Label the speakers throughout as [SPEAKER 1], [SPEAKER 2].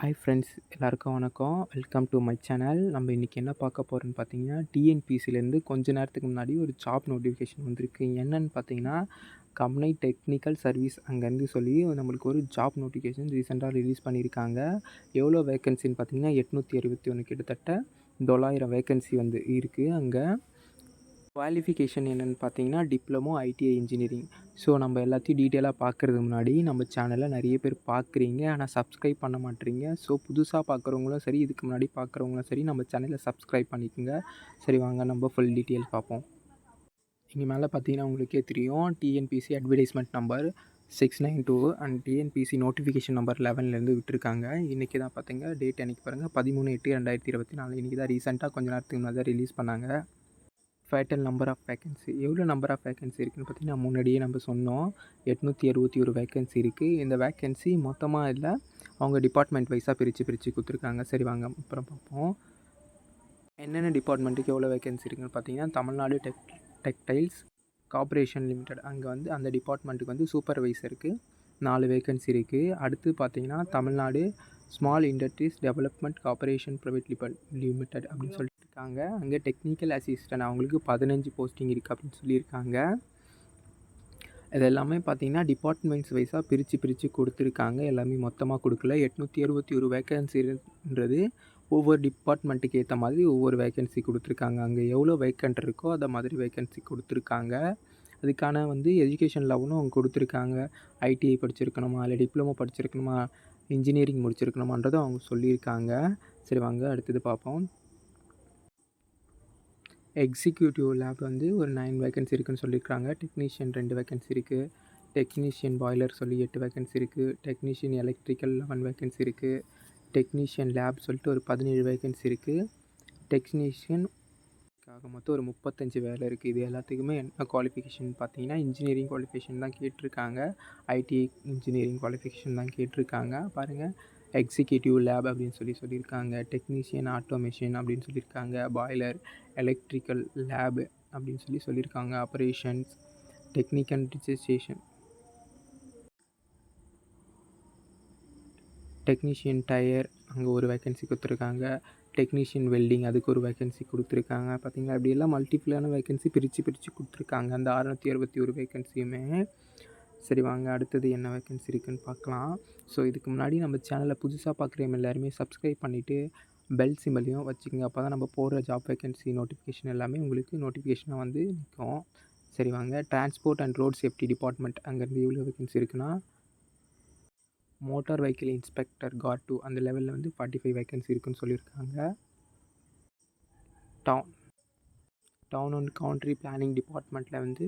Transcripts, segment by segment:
[SPEAKER 1] Hi friends எல்லாருக்கும் வணக்கம். Welcome to my channel நம்ம இன்றைக்கி என்ன பார்க்க போகிறோன்னு பார்த்தீங்கன்னா டிஎன்பிசிலேருந்து கொஞ்ச நேரத்துக்கு முன்னாடி ஒரு ஜாப் நோட்டிஃபிகேஷன் வந்திருக்கு. என்னன்னு பார்த்தீங்கன்னா கம்பெனி டெக்னிக்கல் சர்வீஸ் அங்கேருந்து சொல்லி நம்மளுக்கு ஒரு ஜாப் நோட்டிஃபிகேஷன் ரீசெண்டாக ரிலீஸ் பண்ணியிருக்காங்க. எவ்வளோ வேக்கன்சின்னு பார்த்தீங்கன்னா எட்நூற்றி அறுபத்தி ஒன்று கிட்டத்தட்ட தொள்ளாயிரம் வேக்கன்சி வந்து இருக்குது அங்கே. குவாலிஃபிகேஷன் என்னென்னு பார்த்தீங்கன்னா டிப்ளமோ ஐடிஐ இன்ஜினியரிங் ஸோ நம்ம எல்லாத்தையும் டீட்டெயிலாக பார்க்குறதுக்கு முன்னாடி நம்ம சேனலை நிறைய பேர் பார்க்குறீங்க. ஆனால் சப்ஸ்கிரைப் பண்ண மாட்டேறீங்க ஸோ புதுசாக பார்க்குறவங்களும் சரி இதுக்கு முன்னாடி பார்க்குறவங்களும் சரி நம்ம சேனலை சப்ஸ்கிரைப் பண்ணிக்கோங்க. சரி வாங்க நம்ம ஃபுல் டீட்டெயில் பார்ப்போம். இங்கே மேலே பார்த்தீங்கன்னா உங்களுக்கே தெரியும். TNPSC advertisement number six nine two and TNPSC notification number லெவன்லேருந்து விட்டுருக்காங்க. இன்றைக்கி தான் பார்த்தீங்க. டேட் அன்றைக்கி பாருங்கள் பதிமூணு எட்டு ரெண்டாயிரத்தி இருபத்தி நாலு. இன்றைக்கி தான் ரீசெண்டாக கொஞ்ச நேரத்துக்கு முன்னாடி தான் ரிலீஸ் பண்ணாங்க. ஃபேட்டல் நம்பர் ஆஃப் வேக்கன்சி எவ்வளோ நம்பர் ஆஃப் வேக்கன்சி இருக்குதுன்னு பார்த்தீங்கன்னா முன்னாடியே நம்ம சொன்னோம். எட்நூற்றி அறுபத்தி ஒரு வேக்கன்சி இருக்குது இந்த வேக்கன்சி மொத்தமாக இல்லை அவங்க டிபார்ட்மெண்ட் வைஸாக பிரித்து பிரித்து கொடுத்துருக்காங்க. சரி வாங்க அப்புறம் பார்ப்போம். என்னென்ன டிபார்ட்மெண்ட்டுக்கு எவ்வளோ வேக்கன்சி இருக்குதுன்னு பார்த்தீங்கன்னா Tamil Nadu tech textiles corporation limited அங்கே வந்து அந்த டிபார்ட்மெண்ட்டுக்கு வந்து சூப்பர்வைசருக்கு நாலு வேக்கன்சி இருக்குது அடுத்து பார்த்தீங்கன்னா Tamil Nadu small industries development corporation private limited அப்படின்னு சொல்லிட்டு இருக்காங்க அங்கே டெக்னிக்கல் அசிஸ்டன்ட் அவங்களுக்கு பதினஞ்சு போஸ்டிங் இருக்குது அப்படின்னு சொல்லியிருக்காங்க. இது எல்லாமே பார்த்திங்கன்னா டிபார்ட்மெண்ட்ஸ் வைஸாக பிரித்து பிரித்து கொடுத்துருக்காங்க. எல்லாமே மொத்தமாக கொடுக்கல. எட்நூற்றி அறுபத்தி ஒரு வேக்கன்சின்றது ஒவ்வொரு டிபார்ட்மெண்ட்டுக்கு ஏற்ற மாதிரி ஒவ்வொரு வேக்கன்சி கொடுத்துருக்காங்க. அங்கே எவ்வளோ வேக்கண்ட் இருக்கோ அதை மாதிரி வேக்கன்சி கொடுத்துருக்காங்க. அதுக்கான வந்து எஜுகேஷன் லெவலும் அவங்க கொடுத்துருக்காங்க. ஐடிஐ படிச்சிருக்கணுமா? இல்லை டிப்ளமோ படிச்சிருக்கணுமா? இன்ஜினியரிங் முடிச்சிருக்கணுமான்றதும் அவங்க சொல்லியிருக்காங்க. சரி வாங்க அடுத்தது பார்ப்போம். எக்ஸிக்யூட்டிவ் லேப் வந்து ஒரு நைன் வேக்கன்சி இருக்குதுன்னு சொல்லியிருக்காங்க. டெக்னீஷியன் ரெண்டு வேக்கன்சி இருக்குது டெக்னீஷியன் பாய்லர் சொல்லி எட்டு வேக்கன்சி இருக்குது டெக்னீஷியன் எலக்ட்ரிக்கல் லெவன் வேக்கன்சி இருக்குது டெக்னீஷியன் லேப் சொல்லிட்டு ஒரு பதினேழு வேக்கன்சி இருக்குது டெக்னீஷியன் ஆக மொத்தம் ஒரு முப்பத்தஞ்சு வேலை இருக்குது இது எல்லாத்துக்குமே என்ன குவாலிஃபிகேஷன் பார்த்தீங்கன்னா இன்ஜினியரிங் குவாலிஃபிகேஷன் தான் கேட்டிருக்காங்க. ஐடி இன்ஜினியரிங் குவாலிஃபிகேஷன் தான் கேட்டிருக்காங்க. பாருங்கள் எக்ஸிக்யூட்டிவ் லேப் அப்படின்னு சொல்லி சொல்லியிருக்காங்க. டெக்னீஷியன் ஆட்டோமேஷன் அப்படின்னு சொல்லியிருக்காங்க. பாய்லர் எலக்ட்ரிக்கல் லேபு அப்படின்னு சொல்லி சொல்லியிருக்காங்க. Operations technical registration technician tyre அங்கே ஒரு வேக்கன்சி கொடுத்துருக்காங்க. டெக்னீஷியன் வெல்டிங் அதுக்கு ஒரு வேக்கன்சி கொடுத்துருக்காங்க. பார்த்தீங்களா அப்படியெல்லாம் மல்டிபிளான வேக்கன்சி பிரித்து பிரித்து கொடுத்துருக்காங்க. அந்த அறநூற்றி அறுபத்தி ஒரு வேக்கன்சியுமே சரி வாங்க அடுத்தது என்ன வேக்கன்சி இருக்குதுன்னு பார்க்கலாம். ஸோ இதுக்கு முன்னாடி நம்ம சேனலை புதுசாக பார்க்குறவங்க எல்லாருமே சப்ஸ்கிரைப் பண்ணிவிட்டு பெல் சிம்பிளையும் வச்சுக்கோங்க. அப்போ தான் நம்ம போடுற ஜாப் வேக்கன்சி நோட்டிஃபிகேஷன் எல்லாமே உங்களுக்கு நோட்டிஃபிகேஷனாக வந்து நிற்கும் சரி வாங்க transport and road safety department அங்கேருந்து எவ்வளோ வேக்கன்சி இருக்குன்னா motor vehicle inspector grade two அந்த லெவலில் வந்து ஃபார்ட்டி ஃபைவ் வேக்கன்சி இருக்குன்னு சொல்லியிருக்காங்க. Town town and country planning டிபார்ட்மெண்ட்டில் வந்து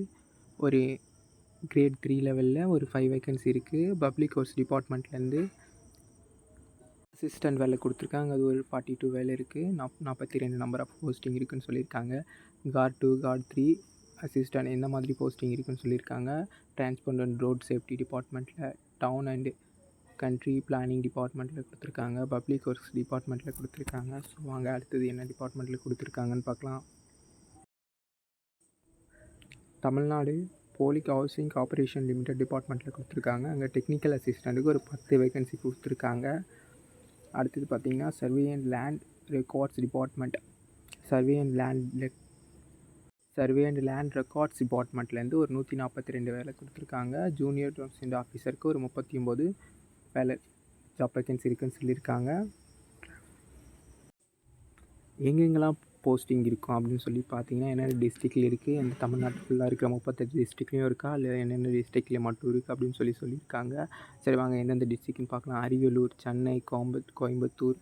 [SPEAKER 1] ஒரு கிரேட் த்ரீ லெவலில் ஒரு ஃபைவ் வேக்கன்சி இருக்குது பப்ளிக் கோர்ஸ் டிபார்ட்மெண்ட்லேருந்து அசிஸ்டன்ட் வேலை கொடுத்துருக்காங்க. அது ஒரு ஃபார்ட்டி டூ வேலை இருக்குது நாப் நாற்பத்தி ரெண்டு நம்பர் ஆஃப் போஸ்டிங் இருக்குதுன்னு சொல்லியிருக்காங்க. Grade two grade three assistant எந்த மாதிரி போஸ்டிங் இருக்குதுன்னு சொல்லியிருக்காங்க. டிரான்ஸ்போர்ட் அண்ட் ரோட் சேஃப்டி டிபார்ட்மெண்ட்டில் டவுன் அண்டு கண்ட்ரி பிளானிங் டிபார்ட்மெண்ட்டில் கொடுத்துருக்காங்க. பப்ளிக் ஒர்க்ஸ் டிபார்ட்மெண்ட்டில் கொடுத்துருக்காங்க. ஸோ வாங்க அடுத்தது என்ன டிபார்ட்மெண்ட்டில் கொடுத்துருக்காங்கன்னு பார்க்கலாம். Tamil Nadu police housing corporation limited டிபார்ட்மெண்ட்டில் கொடுத்துருக்காங்க. அங்கே டெக்னிக்கல் அசிஸ்டண்ட்டுக்கு ஒரு பத்து வேகன்சி கொடுத்துருக்காங்க. அடுத்தது பார்த்திங்கன்னா survey and land records department survey and land survey and land records டிபார்ட்மெண்ட்லேருந்து ஒரு நூற்றி நாற்பத்தி ரெண்டு வேலை கொடுத்துருக்காங்க. ஜூனியர் டொசன்ட் ஆஃபீஸருக்கு ஒரு முப்பத்தி ஒம்பது வேலை ஜாப் வேகன்சி இருக்குதுன்னு சொல்லியிருக்காங்க. எங்கெங்கெல்லாம் போஸ்டிங் இருக்கும் அப்படின்னு சொல்லி பார்த்தீங்கன்னா என்னென்ன டிஸ்ட்ரிக்டில் இருக்குது அந்த தமிழ்நாட்டு ஃபுல்லாக இருக்கிற முப்பத்தஞ்சு டிஸ்ட்ரிக்ட்லேயும் இருக்கா? இல்லை என்னென்ன டிஸ்ட்ரிக்டில் மட்டும் இருக்குது அப்படின்னு சொல்லி சொல்லியிருக்காங்க. சரி வாங்க எந்தெந்த டிஸ்ட்ரிக்ட்னு பார்க்கலாம். அரியலூர் சென்னை கோயம்புத் கோயம்புத்தூர்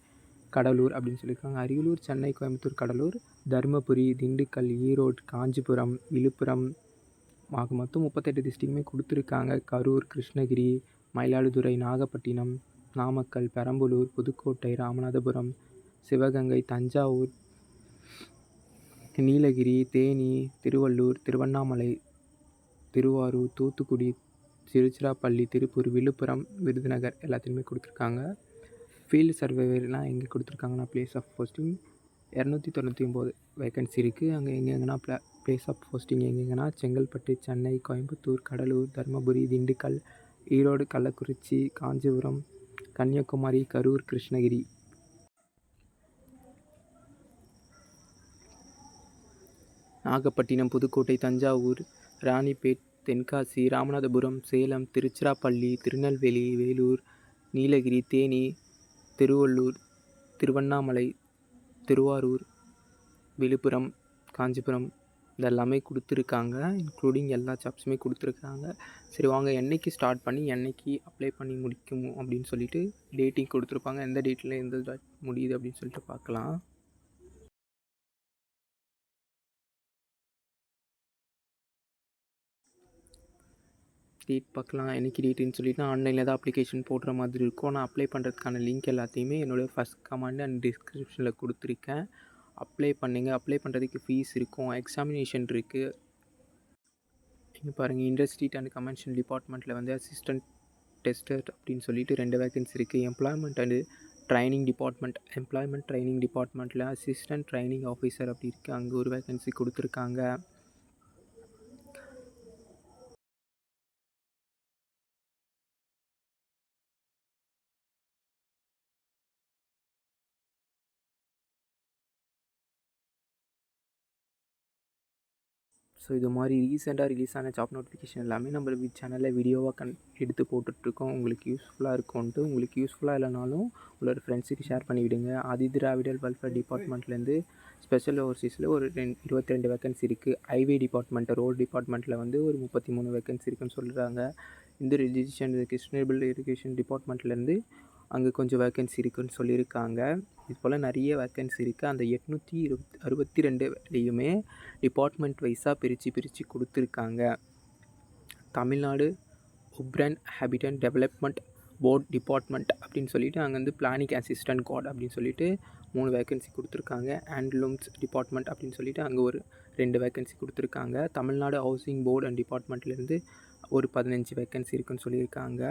[SPEAKER 1] கடலூர் அப்படின்னு சொல்லியிருக்காங்க. அரியலூர் சென்னை கோயம்புத்தூர் கடலூர் தருமபுரி திண்டுக்கல் ஈரோடு காஞ்சிபுரம் விழுப்புரம் ஆக மொத்தம் முப்பத்தெட்டு டிஸ்ட்ரிக்ட்டுமே கொடுத்துருக்காங்க. கரூர் கிருஷ்ணகிரி மயிலாடுதுறை நாகப்பட்டினம் நாமக்கல் பெரம்பலூர் புதுக்கோட்டை ராமநாதபுரம் சிவகங்கை தஞ்சாவூர் நீலகிரி தேனி திருவள்ளூர் திருவண்ணாமலை திருவாரூர் தூத்துக்குடி திருச்சிராப்பள்ளி திருப்பூர் விழுப்புரம் விருதுநகர் எல்லாத்தையுமே கொடுத்துருக்காங்க. ஃபீல்டு சர்வேவர்லாம் எங்கே கொடுத்துருக்காங்கன்னா ப்ளேஸ் ஆஃப் போஸ்டிங் இரநூத்தி தொண்ணூற்றி ஒம்பது வேக்கன்சி இருக்குது அங்கே எங்கெங்கன்னா ப்ள ப்ளேஸ் ஆஃப் போஸ்டிங் எங்கெங்கன்னா செங்கல்பட்டு சென்னை கோயம்புத்தூர் கடலூர் தருமபுரி திண்டுக்கல் ஈரோடு கள்ளக்குறிச்சி காஞ்சிபுரம் கன்னியாகுமரி கரூர் கிருஷ்ணகிரி நாகப்பட்டினம் புதுக்கோட்டை தஞ்சாவூர் ராணிப்பேட் தென்காசி ராமநாதபுரம் சேலம் திருச்சிராப்பள்ளி திருநெல்வேலி வேலூர் நீலகிரி தேனி திருவள்ளூர் திருவண்ணாமலை திருவாரூர் விழுப்புரம் காஞ்சிபுரம் இதெல்லாமே கொடுத்துருக்காங்க. இன்க்ளூடிங் எல்லா ஜாப்ஸுமே கொடுத்துருக்காங்க. சரி வாங்க என்னைக்கு ஸ்டார்ட் பண்ணி என்றைக்கு அப்ளை பண்ணி முடிக்கும் அப்படின்னு சொல்லிட்டு டேட்டிங் கொடுத்துருப்பாங்க. எந்த டேட்டில் எந்த முடியுது அப்படின்னு சொல்லிட்டு பார்க்கலாம். டேட் பார்க்கலாம் எனக்கு டேட்டுன்னு சொல்லிட்டு நான் ஆன்லைனில் தான் அப்ளிகேஷன் போடுற மாதிரி இருக்கும். நான் அப்ளை பண்ணுறதுக்கான லிங்க் எல்லாத்தையுமே என்னோடய ஃபஸ்ட் கமெண்ட் அண்ட் டிஸ்கிரிப்ஷனில் கொடுத்துருக்கேன். அப்ளை பண்ணுங்கள் அப்ளை பண்ணுறதுக்கு ஃபீஸ் இருக்கும் எக்ஸாமினேஷன் இருக்குது இங்கே பாருங்கள் இண்டஸ்ட்ரீட் அண்ட் கமென்ஷன் டிபார்ட்மெண்ட்டில் வந்து அசிஸ்டன்ட் டெஸ்டர் அப்படின்னு சொல்லிட்டு ரெண்டு வேகன்சி இருக்குது employment and training department employment training டிபார்ட்மெண்ட்டில் அசிஸ்டன்ட் ட்ரைனிங் ஆஃபீஸர் அப்படி இருக்குது அங்கே ஒரு வேகன்சி கொடுத்துருக்காங்க. ஸோ இது மாதிரி ரீசெண்டாக ரிலீஸ் ஆன ஜாப் நோட்டிஃபிகேஷன் எல்லாமே நம்ம சேனலில் வீடியோவாக கன் எடுத்து போட்டுட்ருக்கோம். உங்களுக்கு யூஸ்ஃபுல்லாக இருக்கும்ன்ட்டு. உங்களுக்கு யூஸ்ஃபுல்லாக இல்லைனாலும் உங்களோட ஃப்ரெண்ட்ஸுக்கு ஷேர் பண்ணிவிடுங்க. ஆதி திராவிடல் வெல்ஃபேர் டிபார்ட்மெண்ட்லேருந்து ஸ்பெஷல் ஓவர்சீஸில் ஒரு ரெண்டு இருபத்தி ரெண்டு வேக்கன்சி இருக்குது ஹைவே டிபார்ட்மெண்ட் ரோடு டிபார்ட்மெண்ட்டில் வந்து ஒரு முப்பத்தி மூணு வேக்கன்சி இருக்குன்னு சொல்கிறாங்க இந்த ரெஜிஸ்ட்ரேஷன் கிருஷ்ணபிள் எஜுகேஷன் டிபார்ட்மெண்ட்லேருந்து அங்கே கொஞ்சம் வேக்கன்சி இருக்குன்னு சொல்லியிருக்காங்க. இது போல் நிறைய வேக்கன்சி இருக்குது அந்த எட்நூற்றி இருபத் அறுபத்தி ரெண்டு வேலையுமே டிபார்ட்மெண்ட் வைஸாக பிரித்து பிரித்து கொடுத்துருக்காங்க. தமிழ்நாடு உப்ரன் ஹேபிட்டன் டெவலப்மெண்ட் போர்ட் டிபார்ட்மெண்ட் அப்படின்னு சொல்லிட்டு அங்கே வந்து பிளானிங் அசிஸ்டன்ட் கார்டு அப்படின்னு சொல்லிட்டு மூணு வேக்கன்சி கொடுத்துருக்காங்க. ஹேண்ட்லூம்ஸ் டிபார்ட்மெண்ட் அப்படின்னு சொல்லிட்டு அங்கே ஒரு ரெண்டு வேக்கன்சி கொடுத்துருக்காங்க. தமிழ்நாடு ஹவுசிங் போர்டு அண்ட் டிபார்ட்மெண்ட்லேருந்து ஒரு பதினஞ்சு வேக்கன்சி இருக்குன்னு சொல்லியிருக்காங்க.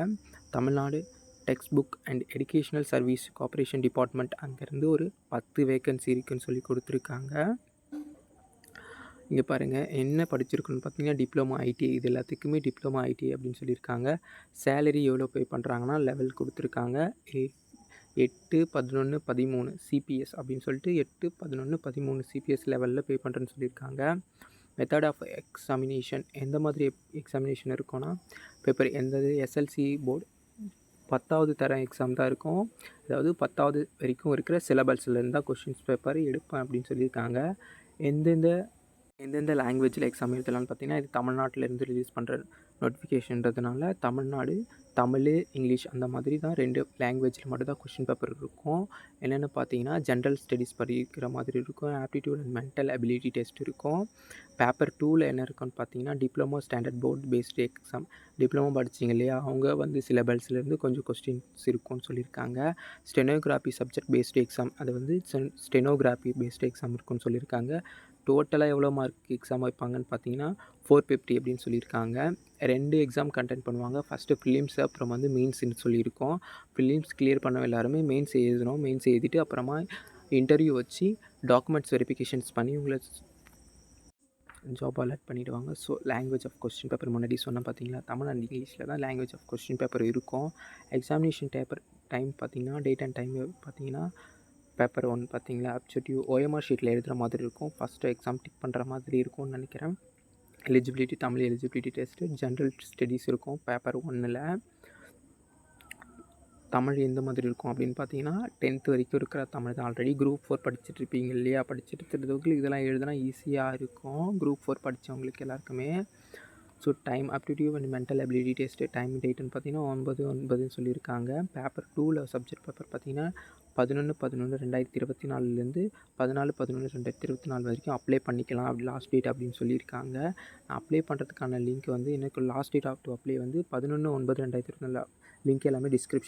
[SPEAKER 1] Tamil Nadu text book and educational service corporation department அங்கேருந்து ஒரு பத்து வேக்கன்சி இருக்குன்னு சொல்லி கொடுத்துருக்காங்க. இங்கே பாருங்கள் என்ன படிச்சிருக்குன்னு பார்த்தீங்கன்னா டிப்ளமோ ஐடிஐ இது எல்லாத்துக்குமே டிப்ளமோ ஐடிஐ அப்படின்னு சொல்லியிருக்காங்க. சேலரி எவ்வளோ பே பண்ணுறாங்கன்னா லெவல் கொடுத்துருக்காங்க. எ எட்டு பதினொன்று பதிமூணு சிபிஎஸ் அப்படின்னு சொல்லிட்டு எட்டு பதினொன்று பதிமூணு சிபிஎஸ் லெவலில் பே பண்ணுறேன்னு சொல்லியிருக்காங்க. மெத்தட் ஆஃப் எக்ஸாமினேஷன் எந்த மாதிரி எக்ஸாமினேஷன் இருக்கும்னா பேப்பர் எந்த எஸ்எல்சி போர்டு பத்தாவது தர எக்ஸாம் தான் இருக்கும். அதாவது பத்தாவது வரைக்கும் இருக்கிற சிலபஸ்லேருந்து தான் கொஷின்ஸ் பேப்பர் எடுப்பேன் அப்படின்னு சொல்லியிருக்காங்க. எந்தெந்த எந்தெந்த லாங்குவேஜில் எக்ஸாம் எழுதலாம்னு பார்த்தீங்கன்னா இது தமிழ்நாட்டிலேருந்து ரிலீஸ் பண்ணுற நோட்டிஃபிகேஷன்றதுனால தமிழ்நாடு தமிழ் இங்கிலீஷ் அந்த மாதிரி தான் ரெண்டு லாங்குவேஜில் மட்டும்தான் கொஷின் பேப்பர் இருக்கும். என்னென்னு பார்த்தீங்கன்னா ஜென்ரல் ஸ்டடீஸ் படிக்கிற மாதிரி இருக்கும். Aptitude and mental ability test இருக்கும். பேப்பர் டூவில் என்ன இருக்குன்னு பார்த்தீங்கன்னா diploma standard board based exam diploma படிச்சிங்க இல்லையா? அவங்க வந்து சிலபஸ்லேருந்து கொஞ்சம் கொஸ்டின்ஸ் இருக்கும்னு சொல்லியிருக்காங்க. ஸ்டெனோகிராஃபி சப்ஜெக்ட் பேஸ்டு எக்ஸாம் அது வந்து ஸ்டெனோகிராஃபி பேஸ்டு எக்ஸாம் இருக்குன்னு சொல்லியிருக்காங்க. டோட்டலாக எவ்வளோ மார்க் எக்ஸாம் வைப்பாங்கன்னு பார்த்தீங்கன்னா ஃபோர் ஃபிஃப்டி அப்படின்னு சொல்லியிருக்காங்க. ரெண்டு எக்ஸாம் கண்டென்ட் பண்ணுவாங்க. ஃபஸ்ட்டு ஃபிலிம்ஸ் அப்புறம் வந்து மெயின்ஸ்னு சொல்லியிருக்கோம். ஃபிலிம்ஸ் கிளியர் பண்ண எல்லாருமே மெயின்ஸ் எழுதணும். மெயின்ஸ் எழுதிட்டு அப்புறமா இன்டர்வியூ வச்சு டாக்குமெண்ட்ஸ் வெரிஃபிகேஷன்ஸ் பண்ணி உங்களை ஜாப் அலர்ட் பண்ணிவிடுவாங்க so language of question paper முன்னாடி சொன்னால் பார்த்தீங்களா? தமிழ் அண்ட் இங்கிலீஷில் தான் லாங்குவேஜ் ஆஃப் கொஸ்டின் பேப்பர் இருக்கும். எக்ஸாமினேஷன் பேப்பர் டைம் பார்த்தீங்கன்னா டேட் அண்ட் டைம் பார்த்தீங்கன்னா பேப்பர் ஒன் பார்த்தீங்களா அப்ஜெக்டிவ் ஓஎம்ஆர் ஷீட்டில் எழுதுகிற மாதிரி இருக்கும். ஃபஸ்ட்டு எக்ஸாம் டிக் பண்ணுற மாதிரி இருக்கும்னு நினைக்கிறேன். Eligibility Tamil eligibility test general studies இருக்கும். பேப்பர் ஒன்னில். தமிழ் எந்த மாதிரி இருக்கும் அப்படின்னு பார்த்தீங்கன்னா டென்த் வரைக்கும் இருக்கிற தமிழ் தான் ஆல்ரெடி குரூப் ஃபோர் படிச்சுட்டு இருப்பீங்க இல்லையா? படிச்சுட்டு இருக்கிறவங்களுக்கு இதெல்லாம் எழுதுனா ஈஸியாக இருக்கும். குரூப் ஃபோர் படித்தவங்களுக்கு எல்லாருக்குமே. So time aptitude and mental ability test time டேட்டுன்னு பார்த்தீங்கன்னா ஒன்பது ஒன்பதுன்னு சொல்லியிருக்காங்க. பேப்பர் டூவில் சப்ஜெக்ட் பேப்பர் பார்த்தீங்கன்னா பதினொன்று பதினொன்று ரெண்டாயிரத்தி இருபத்தி நாலுலேருந்து பதினாலு பதினொன்று ரெண்டாயிரத்தி இருபத்தி நாலு வரைக்கும் அப்ளை பண்ணிக்கலாம். அப்படி லாஸ்ட் டேட் அப்படின்னு சொல்லியிருக்காங்க. அப்ளை பண்ணுறதுக்கான லிங்க் வந்து எனக்கு last date of to apply வந்து பதினொன்று ஒன்பது ரெண்டாயிரத்தி இருபத்தி நாலு லிங்க் எல்லாமே டிஸ்கிரிப்ஷன்